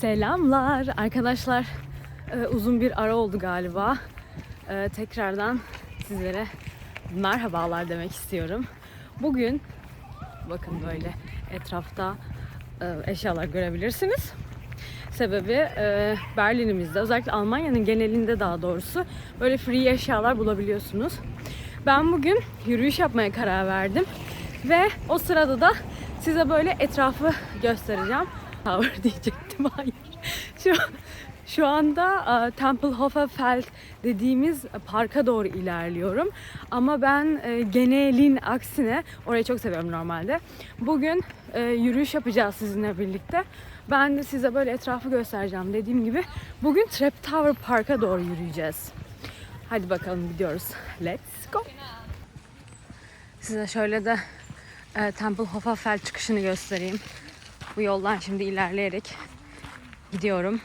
Selamlar arkadaşlar. Ee, uzun bir ara oldu galiba. Ee, tekrardan sizlere merhabalar demek istiyorum. Bugün bakın böyle etrafta e, eşyalar görebilirsiniz. Sebebi e, Berlin'imizde özellikle Almanya'nın genelinde daha doğrusu böyle free eşyalar bulabiliyorsunuz. Ben bugün yürüyüş yapmaya karar verdim ve o sırada da size böyle etrafı göstereceğim. Tower diyecektim hayır. Şu şu anda e, Tempelhoferfeld dediğimiz parka doğru ilerliyorum. Ama ben e, genelin aksine orayı çok seviyorum normalde. Bugün e, yürüyüş yapacağız sizinle birlikte. Ben de size böyle etrafı göstereceğim. Dediğim gibi bugün Trap Tower Park'a doğru yürüyeceğiz. Hadi bakalım gidiyoruz. Let's go. Size şöyle de e, Tempelhoferfeld çıkışını göstereyim. Bu yoldan şimdi ilerleyerek gidiyorum.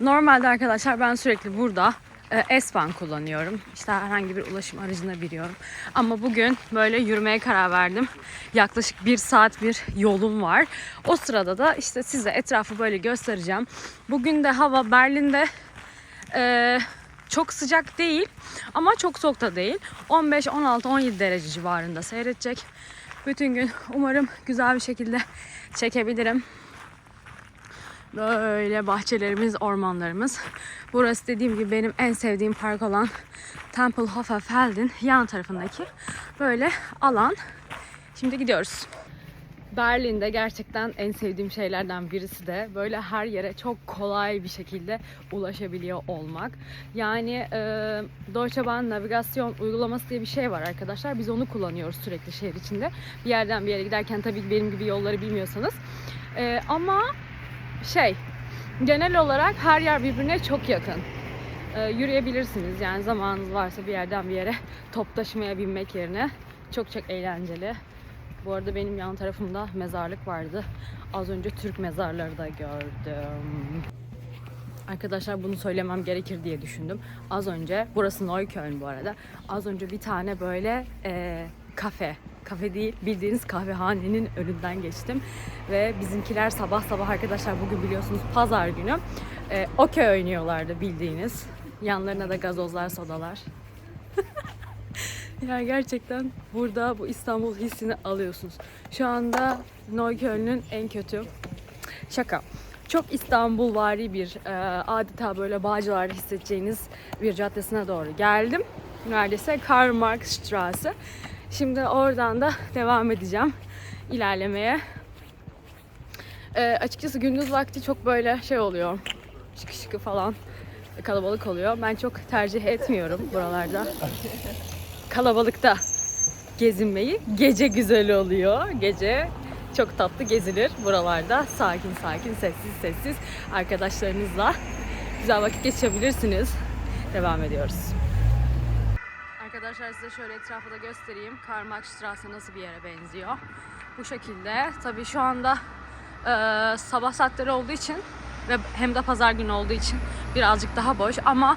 Normalde arkadaşlar ben sürekli burada e, S-Bahn kullanıyorum. İşte herhangi bir ulaşım aracına biniyorum. Ama bugün böyle yürümeye karar verdim. Yaklaşık bir saat bir yolum var. O sırada da işte size etrafı böyle göstereceğim. Bugün de hava Berlin'de e, çok sıcak değil ama çok soğuk da değil. 15, 16, 17 derece civarında seyredecek. Bütün gün umarım güzel bir şekilde çekebilirim. Böyle bahçelerimiz, ormanlarımız. Burası dediğim gibi benim en sevdiğim park olan Tempelhoferfeld'in yan tarafındaki böyle alan. Şimdi gidiyoruz. Berlin'de gerçekten en sevdiğim şeylerden birisi de böyle her yere çok kolay bir şekilde ulaşabiliyor olmak. Yani e, Deutsche Bahn navigasyon uygulaması diye bir şey var arkadaşlar. Biz onu kullanıyoruz sürekli şehir içinde. Bir yerden bir yere giderken tabii benim gibi yolları bilmiyorsanız. E, ama şey genel olarak her yer birbirine çok yakın. E, yürüyebilirsiniz yani zamanınız varsa bir yerden bir yere top taşımaya binmek yerine çok çok eğlenceli. Bu arada benim yan tarafımda mezarlık vardı. Az önce Türk mezarları da gördüm. Arkadaşlar bunu söylemem gerekir diye düşündüm. Az önce, burası Neukölln bu arada. Az önce bir tane böyle e, kafe, kafe değil bildiğiniz kahvehanenin önünden geçtim. Ve bizimkiler sabah sabah arkadaşlar bugün biliyorsunuz pazar günü e, okey oynuyorlardı bildiğiniz. Yanlarına da gazozlar, sodalar. Ya gerçekten burada bu İstanbul hissini alıyorsunuz. Şu anda Neukölln'ün en kötü şaka. Çok İstanbulvari bir e, adeta böyle Bağcılar'da hissedeceğiniz bir caddesine doğru geldim. Neredeyse Karl Marx Straße. Şimdi oradan da devam edeceğim ilerlemeye. E, açıkçası gündüz vakti çok böyle şey oluyor. Şıkı şıkı falan kalabalık oluyor. Ben çok tercih etmiyorum buralarda kalabalıkta gezinmeyi. Gece güzel oluyor. Gece çok tatlı gezilir buralarda. Sakin sakin, sessiz sessiz arkadaşlarınızla güzel vakit geçirebilirsiniz. Devam ediyoruz. Arkadaşlar size şöyle etrafı da göstereyim. Karl Marx Straße nasıl bir yere benziyor. Bu şekilde. Tabii şu anda e, sabah saatleri olduğu için ve hem de pazar günü olduğu için birazcık daha boş ama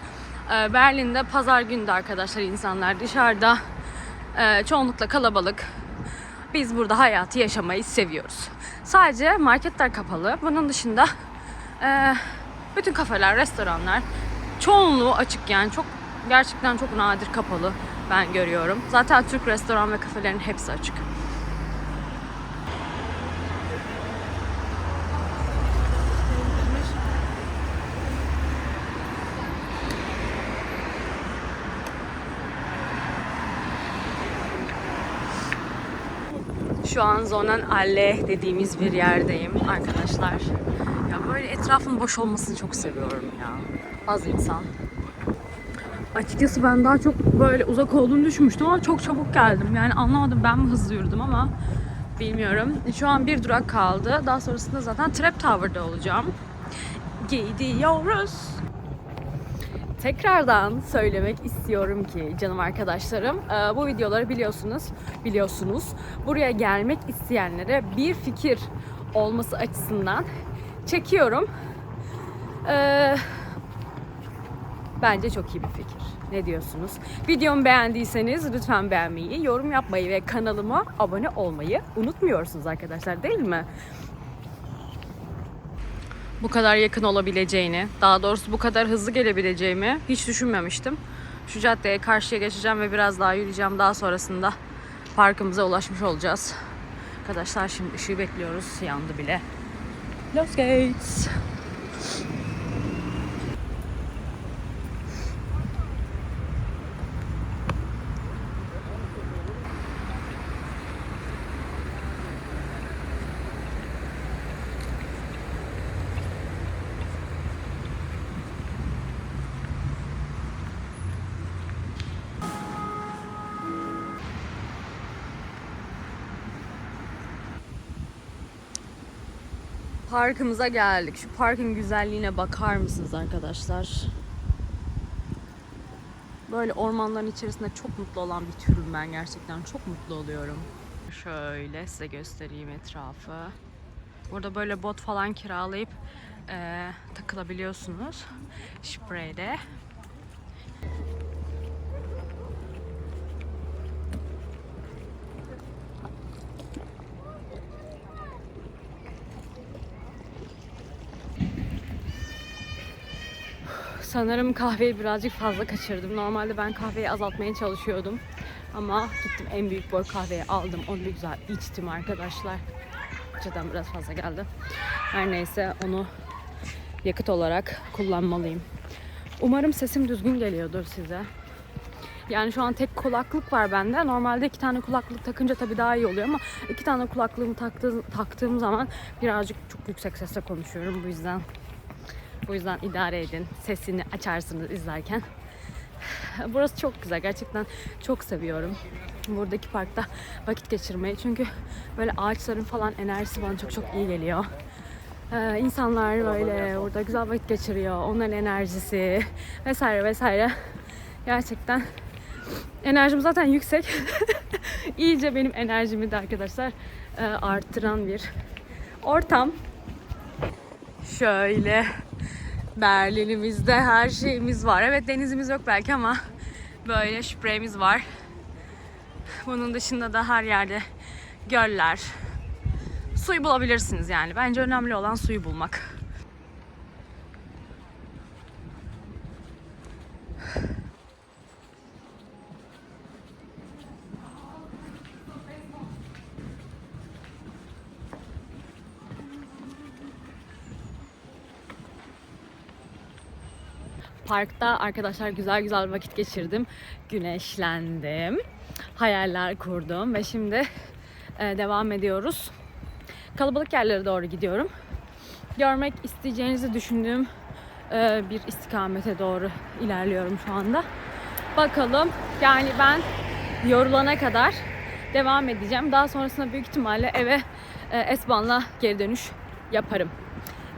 Berlin'de pazar günü de arkadaşlar insanlar dışarıda e, çoğunlukla kalabalık. Biz burada hayatı yaşamayı seviyoruz. Sadece marketler kapalı. Bunun dışında e, bütün kafeler, restoranlar çoğunluğu açık yani çok gerçekten çok nadir kapalı ben görüyorum. Zaten Türk restoran ve kafelerin hepsi açık. Şu an Zonen Alle dediğimiz bir yerdeyim arkadaşlar. Ya böyle etrafın boş olmasını çok seviyorum ya. Az insan. Açıkçası ben daha çok böyle uzak olduğunu düşünmüştüm ama çok çabuk geldim. Yani anlamadım ben mi hızlı yürüdüm ama bilmiyorum. Şu an bir durak kaldı. Daha sonrasında zaten Trap Tower'da olacağım. Gidiyoruz. Tekrardan söylemek istiyorum ki canım arkadaşlarım e, bu videoları biliyorsunuz biliyorsunuz buraya gelmek isteyenlere bir fikir olması açısından çekiyorum. E, bence çok iyi bir fikir. Ne diyorsunuz? Videomu beğendiyseniz lütfen beğenmeyi, yorum yapmayı ve kanalıma abone olmayı unutmuyorsunuz arkadaşlar değil mi? Bu kadar yakın olabileceğini, daha doğrusu bu kadar hızlı gelebileceğimi hiç düşünmemiştim. Şu caddeye karşıya geçeceğim ve biraz daha yürüyeceğim. Daha sonrasında parkımıza ulaşmış olacağız. Arkadaşlar şimdi ışığı bekliyoruz. Yandı bile. Los Gates. Parkımıza geldik. Şu parkın güzelliğine bakar mısınız arkadaşlar? Böyle ormanların içerisinde çok mutlu olan bir türüm ben gerçekten. Çok mutlu oluyorum. Şöyle size göstereyim etrafı. Burada böyle bot falan kiralayıp eee, takılabiliyorsunuz. Spray'de. Sanırım kahveyi birazcık fazla kaçırdım. Normalde ben kahveyi azaltmaya çalışıyordum. Ama gittim en büyük boy kahveyi aldım. Onu bir güzel içtim arkadaşlar. Cidden biraz fazla geldi. Her neyse onu yakıt olarak kullanmalıyım. Umarım sesim düzgün geliyordur size. Yani şu an tek kulaklık var bende. Normalde iki tane kulaklık takınca tabii daha iyi oluyor ama iki tane kulaklığımı taktığım, taktığım zaman birazcık çok yüksek sesle konuşuyorum. Bu yüzden bu yüzden idare edin. Sesini açarsınız izlerken. Burası çok güzel. Gerçekten çok seviyorum. Buradaki parkta vakit geçirmeyi. Çünkü böyle ağaçların falan enerjisi bana çok çok iyi geliyor. Ee, insanlar böyle orada güzel vakit geçiriyor. Onların enerjisi vesaire vesaire. Gerçekten enerjim zaten yüksek. İyice benim enerjimi de arkadaşlar e, arttıran bir ortam. Şöyle Berlin'imizde her şeyimiz var. Evet denizimiz yok belki ama böyle spreyimiz var. Bunun dışında da her yerde göller. Suyu bulabilirsiniz yani. Bence önemli olan suyu bulmak. Parkta arkadaşlar güzel güzel vakit geçirdim. Güneşlendim. Hayaller kurdum ve şimdi e, devam ediyoruz. Kalabalık yerlere doğru gidiyorum. Görmek isteyeceğinizi düşündüğüm e, bir istikamete doğru ilerliyorum şu anda. Bakalım yani ben yorulana kadar devam edeceğim. Daha sonrasında büyük ihtimalle eve e, Esban'la geri dönüş yaparım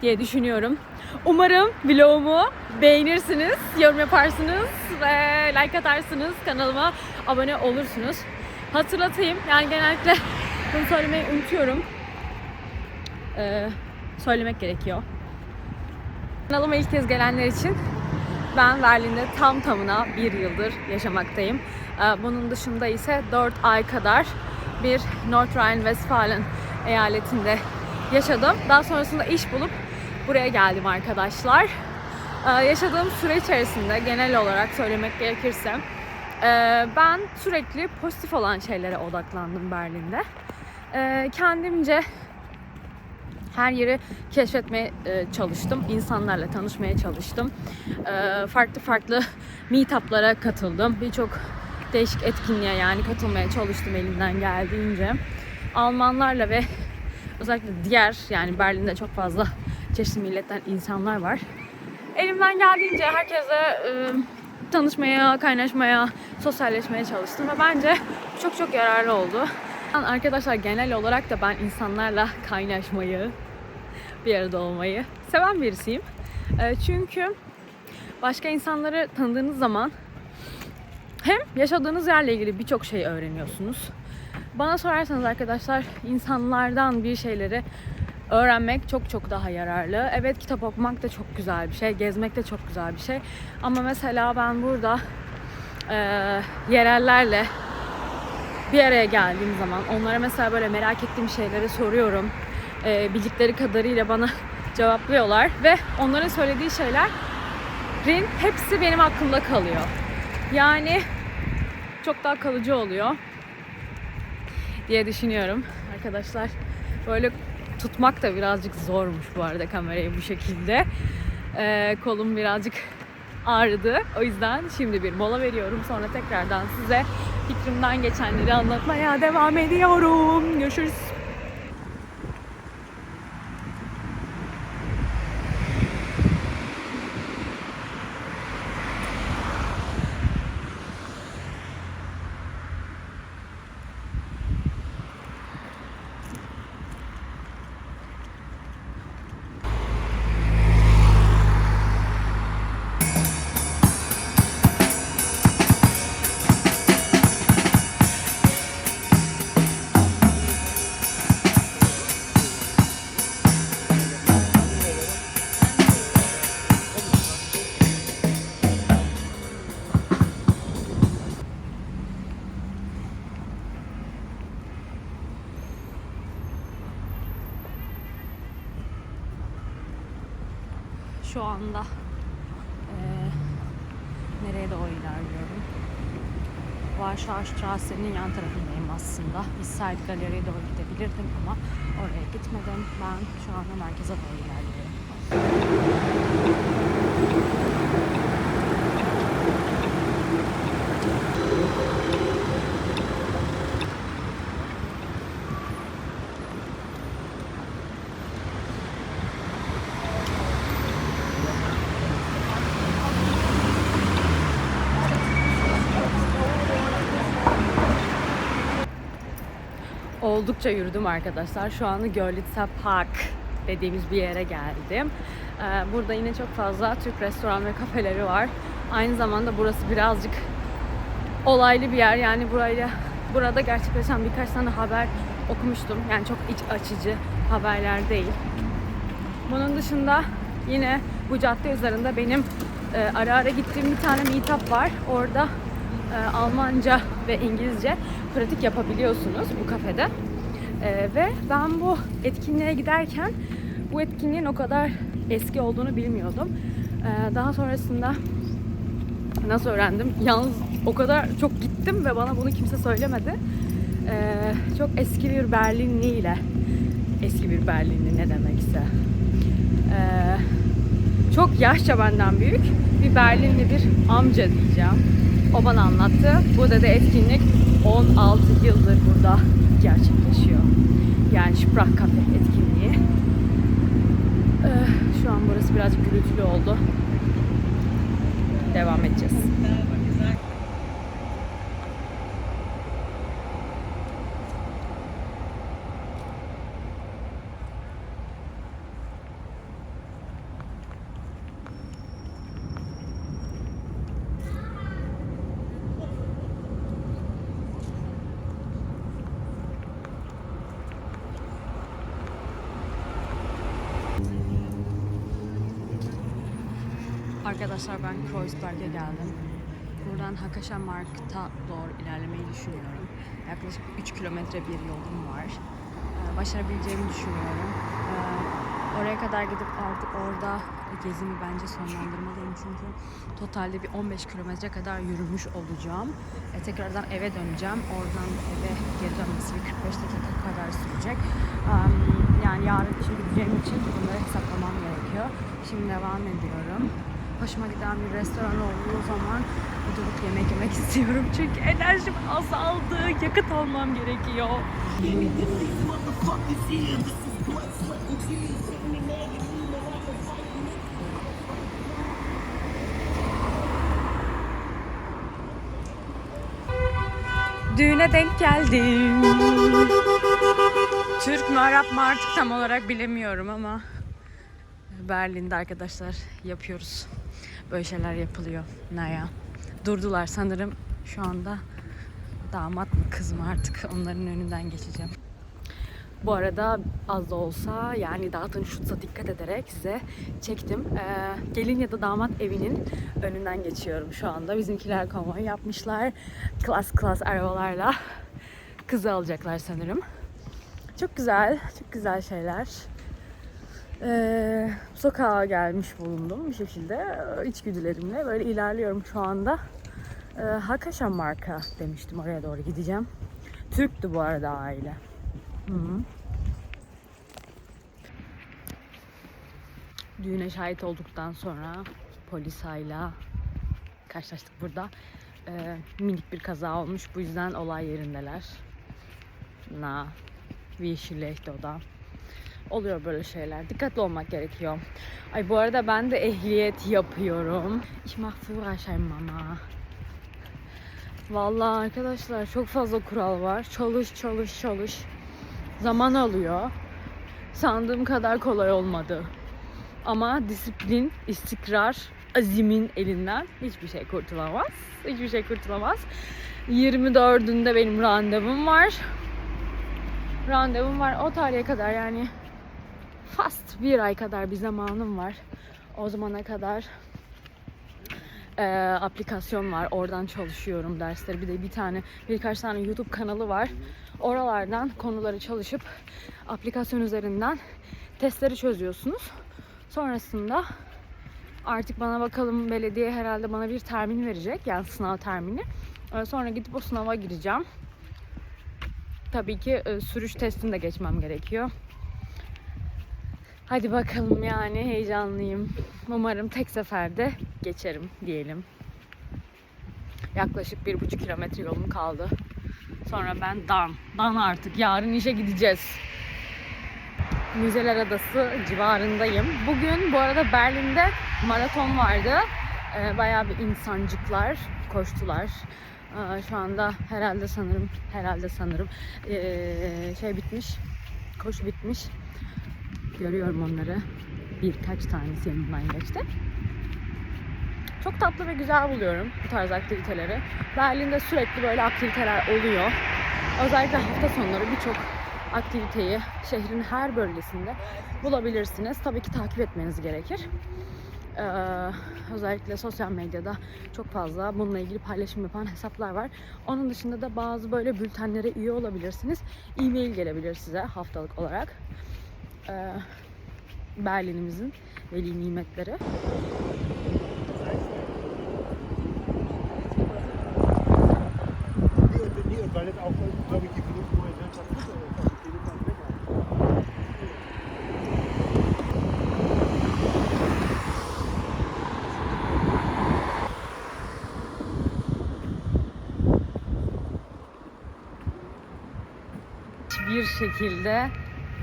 diye düşünüyorum. Umarım vlogumu beğenirsiniz, yorum yaparsınız ve like atarsınız. Kanalıma abone olursunuz. Hatırlatayım yani genellikle bunu söylemeyi unutuyorum. Ee, söylemek gerekiyor. Kanalıma ilk kez gelenler için ben Berlin'de tam tamına bir yıldır yaşamaktayım. Ee, Bunun dışında ise 4 ay kadar bir North Rhine-Westfalen eyaletinde yaşadım. Daha sonrasında iş bulup buraya geldim arkadaşlar. Ee, Yaşadığım süre içerisinde genel olarak söylemek gerekirse e, ben sürekli pozitif olan şeylere odaklandım Berlin'de. Ee, Kendimce her yeri keşfetmeye e, çalıştım. İnsanlarla tanışmaya çalıştım. E, farklı farklı meetup'lara katıldım. Birçok değişik etkinliğe yani katılmaya çalıştım elimden geldiğince. Almanlarla ve özellikle diğer yani Berlin'de çok fazla çeşitli milletten insanlar var. Elimden geldiğince herkese e, tanışmaya, kaynaşmaya, sosyalleşmeye çalıştım ve bence çok çok yararlı oldu. Arkadaşlar genel olarak da ben insanlarla kaynaşmayı, bir arada olmayı seven birisiyim. E, çünkü başka insanları tanıdığınız zaman hem yaşadığınız yerle ilgili birçok şey öğreniyorsunuz. Bana sorarsanız arkadaşlar insanlardan bir şeyleri öğrenmek çok çok daha yararlı. Evet kitap okumak da çok güzel bir şey, gezmek de çok güzel bir şey. Ama mesela ben burada e, yerellerle bir araya geldiğim zaman onlara mesela böyle merak ettiğim şeyleri soruyorum. E, bildikleri kadarıyla bana cevaplıyorlar ve onların söylediği şeylerin hepsi benim aklımda kalıyor. Yani çok daha kalıcı oluyor diye düşünüyorum arkadaşlar. Böyle tutmak da birazcık zormuş bu arada kamerayı bu şekilde. Ee, kolum birazcık ağrıdı. O yüzden şimdi bir mola veriyorum. Sonra tekrardan size fikrimden geçenleri anlatmaya devam ediyorum. Görüşürüz. Anda eee, nereye doğru ilerliyorum? Warschau Strasse'nin yan tarafındayım aslında. Eastside Galeri'ye doğru gidebilirdim ama oraya gitmedim. Ben şu anda merkeze doğru ilerliyorum. Oldukça yürüdüm arkadaşlar. Şu anda Görlitzer Park dediğimiz bir yere geldim. Ee, Burada yine çok fazla Türk restoran ve kafeleri var. Aynı zamanda burası birazcık olaylı bir yer. Yani burayla burada gerçekleşen birkaç tane haber okumuştum. Yani çok iç açıcı haberler değil. Bunun dışında yine bu cadde üzerinde benim e, ara ara gittiğim bir tane meetup var. Orada e, Almanca ve İngilizce pratik yapabiliyorsunuz bu kafede. E, ve ben bu etkinliğe giderken bu etkinliğin o kadar eski olduğunu bilmiyordum. E, daha sonrasında nasıl öğrendim? Yalnız o kadar çok gittim ve bana bunu kimse söylemedi. E, çok eski bir Berlinli ile eski bir Berlinli ne demekse. Ee, çok yaşça benden büyük bir Berlinli bir amca diyeceğim. O bana anlattı. Bu da etkinlik 16 yıldır burada gerçekleşiyor. Yani Sprach Cafe etkinliği. Ee, şu an burası biraz gürültülü oldu. Devam edeceğiz. Arkadaşlar ben Kreuzberg'e geldim. Buradan Hakashamarkt'a doğru ilerlemeyi düşünüyorum. Yaklaşık 3 kilometre bir yolum var. Ee, Başarabileceğimi düşünüyorum. Ee, Oraya kadar gidip artık orada gezimi bence sonlandırmalıyım çünkü totalde bir 15 kilometre kadar yürümüş olacağım. E, tekrardan eve döneceğim. Oradan eve geri dönmesi bir 45 dakika kadar sürecek. Yani yarın işe gideceğim için bunları hesaplamam gerekiyor. Şimdi devam ediyorum. Hoşuma giden bir restoran olduğu zaman durup yemek yemek istiyorum. Çünkü enerjim azaldı. Yakıt almam gerekiyor. Düğüne denk geldim. Türk mü Arap mı artık tam olarak bilemiyorum ama Berlin'de arkadaşlar yapıyoruz. Böyle şeyler yapılıyor. Naya. Durdular sanırım şu anda damat mı kız mı artık onların önünden geçeceğim. Bu arada az da olsa yani dağıtın şutsa dikkat ederek size çektim. Ee, gelin ya da damat evinin önünden geçiyorum şu anda. Bizimkiler konvoy yapmışlar. Klas klas arabalarla kızı alacaklar sanırım. Çok güzel, çok güzel şeyler. Ee, sokağa gelmiş bulundum bir şekilde. İçgüdülerimle böyle ilerliyorum şu anda. Ee, Hakaşa marka demiştim oraya doğru gideceğim. Türktü bu arada aile. Hı -hı. Düğüne şahit olduktan sonra polis hala karşılaştık burada. Ee, minik bir kaza olmuş. Bu yüzden olay yerindeler. Na, Vişilehti o da. Oluyor böyle şeyler. Dikkatli olmak gerekiyor. Ay bu arada ben de ehliyet yapıyorum. Ich mach Führerschein mama. Vallahi arkadaşlar çok fazla kural var. Çalış çalış çalış. Zaman alıyor. Sandığım kadar kolay olmadı. Ama disiplin, istikrar, azimin elinden hiçbir şey kurtulamaz. Hiçbir şey kurtulamaz. 24'ünde benim randevum var. Randevum var. O tarihe kadar yani fast bir ay kadar bir zamanım var. O zamana kadar e, aplikasyon var. Oradan çalışıyorum dersleri. Bir de bir tane birkaç tane YouTube kanalı var. Oralardan konuları çalışıp aplikasyon üzerinden testleri çözüyorsunuz. Sonrasında artık bana bakalım belediye herhalde bana bir termin verecek. Yani sınav termini. Ee, Sonra gidip o sınava gireceğim. Tabii ki e, sürüş testini de geçmem gerekiyor. Hadi bakalım yani heyecanlıyım. Umarım tek seferde geçerim diyelim. Yaklaşık bir buçuk kilometre yolum kaldı. Sonra ben dan. Dan artık. Yarın işe gideceğiz. Müzeler Adası civarındayım. Bugün bu arada Berlin'de maraton vardı. Ee, bayağı bir insancıklar koştular. Ee, şu anda herhalde sanırım, herhalde sanırım ee, şey bitmiş, koşu bitmiş. Görüyorum onları. Birkaç tanesi yanından geçti. Çok tatlı ve güzel buluyorum bu tarz aktiviteleri. Berlin'de sürekli böyle aktiviteler oluyor. Özellikle hafta sonları birçok aktiviteyi şehrin her bölgesinde bulabilirsiniz. Tabii ki takip etmeniz gerekir. Ee, özellikle sosyal medyada çok fazla bununla ilgili paylaşım yapan hesaplar var. Onun dışında da bazı böyle bültenlere üye olabilirsiniz. E-mail gelebilir size haftalık olarak. Ee, Berlin'imizin veli nimetleri. Er hiçbir şekilde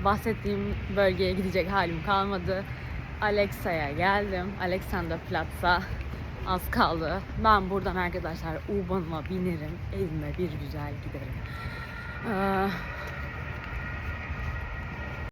bahsettiğim bölgeye gidecek halim kalmadı. Alexa'ya geldim. Alexanderplatz'a az kaldı. Ben buradan arkadaşlar U-Bahn'ıma binerim. Evime bir güzel giderim. Ee,